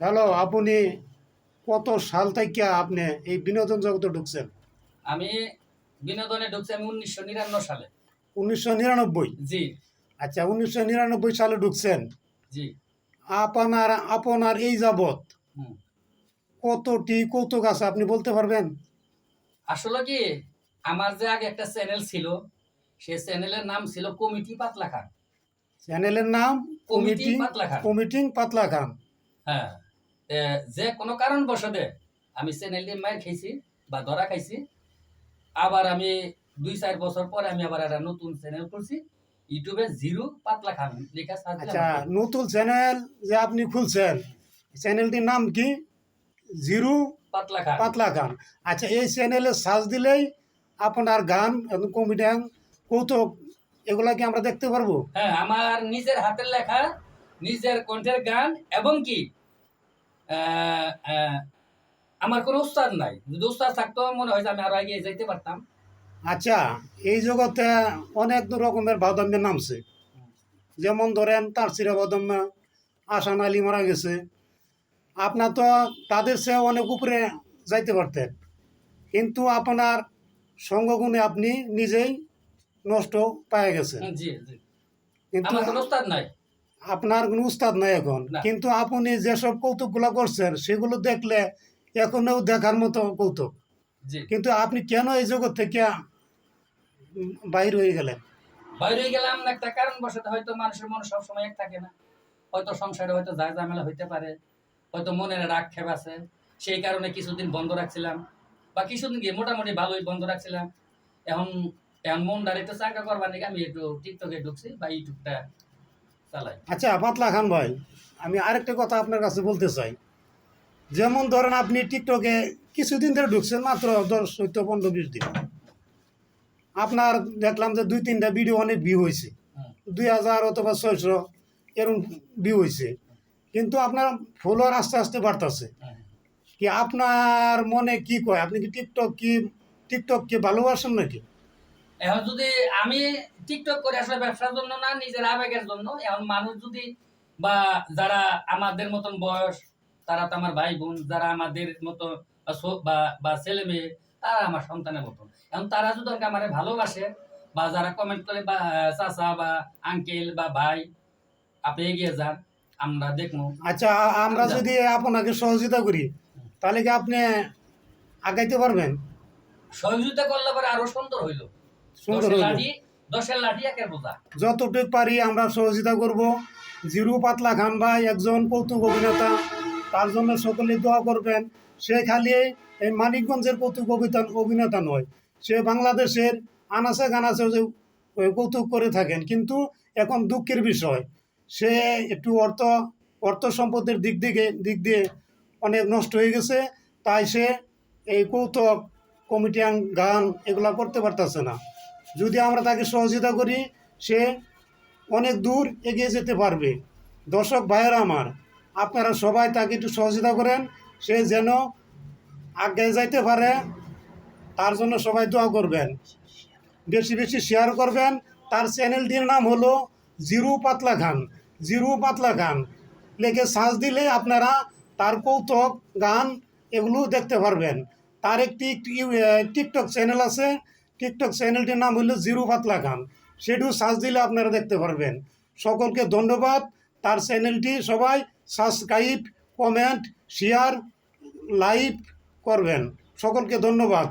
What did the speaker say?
Hello আপনি কত সাল থেকে আপনি এই বিনোদন জগতে ঢুকছেন? আমি বিনোদনে ঢুকছি আমি উনিশশো নিরানব্বই সালে। উনিশশো নিরানব্বই? জি। আচ্ছা উনিশশো নিরানব্বই সালে ঢুকছেন। জি। আপনার আপনার এই যাবৎ। কতটি কৌতুক আছে আপনি বলতে পারবেন? আসলে কি আমার যে আগে একটা চ্যানেল ছিল সেই চ্যানেলের নাম ছিল কমিটি পাতলা খান চ্যানেলের নাম কমিটি কমিটি পাতলা খান কমিটিং পাতলা খান হ্যাঁ। যে কোনো কারণ বসতে আমি চ্যানেলটি মায়ের খাইছি বা ধরা খাইছি আবার আমি দুই চার বছর পরে আমি আবার একটা নতুন চ্যানেল করছি ইউটিউবে জিরো পাতলা খান লেখা আচ্ছা নতুন চ্যানেল যে আপনি খুলছেন চ্যানেলটির নাম কি? জিরু পাতলা খান। পাতলা গান আচ্ছা এই চ্যানেলে সার্চ দিলেই আপনার গান কমিডিয়ান কৌতুক এগুলা কি আমরা দেখতে পারব? হ্যাঁ আমার নিজের হাতের লেখা নিজের কণ্ঠের গান এবং কি আমার কোনো উস্তাদ নাই। যদি উস্তাদ থাকতো মনে হয় আমি আরও এগিয়ে যাইতে পারতাম। আচ্ছা এই জগতে অনেক রকমের বাদাম্যের নামছে যেমন ধরেন তারসিরা বাদাম্য আসান আলী মারা গেছে। আপনার তো তাদের সে অনেক উপরে যাইতে পারতেন। কিন্তু আপনার সঙ্গগুণে আপনি নিজেই নষ্ট পায়ে গেছেন। জি জি। কিন্তু উস্তাদ নাই। আপনার কোনো উস্তাদ নাই এখন। কিন্তু আপনি যেসব কৌতুক কৌতুকগুলো করছেন সেগুলো দেখলে এখনও দেখার মতো কৌতুক। কিন্তু আপনি কেন এই জগৎ থেকে বাইর হয়ে গেলেন? বাইরে হয়ে গেলাম একটা কারণ বসতে হয়তো মানুষের মন সবসময় এক থাকে না। হয়তো সংসারে হয়তো যা ঝামেলা হইতে পারে হয়তো মনের আক্ষেপ আছে। সেই কারণে কিছুদিন বন্ধ রাখছিলাম। বা কিছুদিন গিয়ে মোটামুটি ভালোই বন্ধ রাখছিলাম। এখন এখন মনটার একটু চাঙ্কা করবার নাকি আমি একটু টিকটকে ঢুকছি বা ইউটিউবটা চালাই আচ্ছা পাতলা খান ভাই আমি আরেকটা কথা আপনার কাছে বলতে চাই। যেমন ধরেন আপনি টিকটকে কিছুদিন ধরে ঢুকছেন মাত্র দশ চৈত্র পনেরো বিশ দিন। আপনার দেখলাম যে দুই তিনটা ভিডিও অনেক ভিউ হয়েছে। দুই হাজার অথবা ছয়শো এরকম ভিউ হয়েছে। কিন্তু আপনার ফলোয়ার আস্তে আস্তে বাড়তেছে। কি আপনার মনে কি কয়? আপনি কি টিকটক কি টিকটক কি ভালোবাসেন নাকি? এখন যদি আমি টিকটক করে আসলে ব্যবসার জন্য না নিজের আবেগের জন্য এখন মানুষ যদি বা যারা আমাদের মতন বয়স তারা তো আমার ভাই বোন যারা আমাদের মতো বা ছেলে মেয়ে তারা আমার সন্তানের মতন। এখন তারা যদি আমার ভালোবাসে বা যারা কমেন্ট করে বা চাচা বা আঙ্কেল বা ভাই আপনি এগিয়ে যান আমরা দেখব। আচ্ছা আমরা যদি আপনাকে সহযোগিতা করি তাহলে কি আপনি আগাইতে পারবেন? সহযোগিতা করলে পরে আরও সুন্দর হইল। যতটুকু পারি আমরা সহযোগিতা করব। জিরু পাতলা খান ভাই একজন কৌতুক অভিনেতা তার জন্য সকলে দোয়া করবেন। সে খালি এই মানিকগঞ্জের কৌতুক অভিনেতা অভিনেতা নয় সে বাংলাদেশের আনাচে গানাচে যে কৌতুক করে থাকেন। কিন্তু এখন দুঃখের বিষয় সে একটু অর্থ অর্থ সম্পদের দিক দিকে দিক দিয়ে অনেক নষ্ট হয়ে গেছে। তাই সে এই কৌতুক কমিটিয়ান গান এগুলা করতে পারতেছে না। যদি আমরা তাকে সহযোগিতা করি, সে অনেক দূর এগিয়ে যেতে পারবে। দর্শক ভাইয়েরা আমার, আপনারা সবাই তাকে একটু সহযোগিতা করেন। সে যেন আগে যাইতে পারে, তার জন্য সবাই দোয়া করবেন। বেশি বেশি শেয়ার করবেন। তার চ্যানেলটির নাম হলো জিরু পাতলা খান জিরু পাতলা খান লেখে সার্চ দিলে আপনারা তার কৌতুক, গান এগুলো দেখতে পারবেন। তার একটি টিকটক চ্যানেল আছে। টিকটক চ্যানেলটির নাম হলো জিরু পাতলা খান সেটিও সার্চ দিলে আপনারা দেখতে পারবেন। সকলকে ধন্যবাদ। তার চ্যানেলটি সবাই সাবস্ক্রাইব, কমেন্ট, শেয়ার, লাইক করবেন। সকলকে ধন্যবাদ।